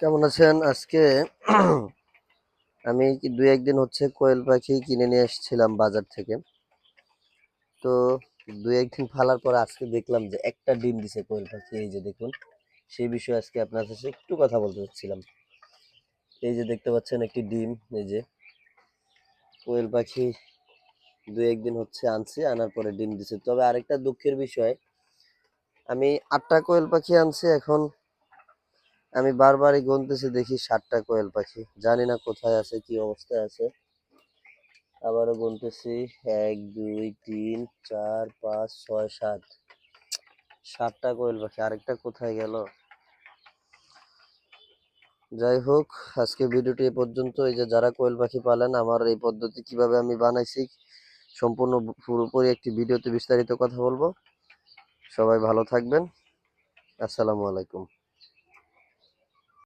কেমন আছেন? আজকে আমি দুই একদিন হচ্ছে কোয়েল পাখি কিনে নিয়ে এসেছিলাম বাজার থেকে। তো দু একদিন ফালার পর আজকে দেখলাম যে একটা ডিম দিছে কোয়েল পাখি। এই যে দেখুন, সেই বিষয়ে আজকে আপনার সাথে একটু কথা বলতে চাচ্ছিলাম। এই যে দেখতে পাচ্ছেন একটি ডিম, এই যে কোয়েল পাখি দু একদিন হচ্ছে আনছি, আনার পরে ডিম দিছে। তবে আরেকটা দুঃখের বিষয়, আমি আটটা কোয়েল পাখি আনছি, এখন আমি বারবারই গুনতেছি, দেখি সাতটা কোয়েল পাখি। জানি না কোথায় আছে, কি অবস্থায় আছে। আবারও গুনতেছি, এক, দুই, তিন, চার, পাঁচ, ছয়, সাত। সাতটা কোয়েল পাখি, আরেকটা কোথায় গেল? যাই হোক, আজকে ভিডিওটি এ পর্যন্ত। এই যে যারা কোয়েল পাখি পালেন, আমার এই পদ্ধতি কীভাবে আমি বানাইছি, সম্পূর্ণ পুরোপুরি একটি ভিডিওতে বিস্তারিত কথা বলব। সবাই ভালো থাকবেন। আসসালামু আলাইকুম।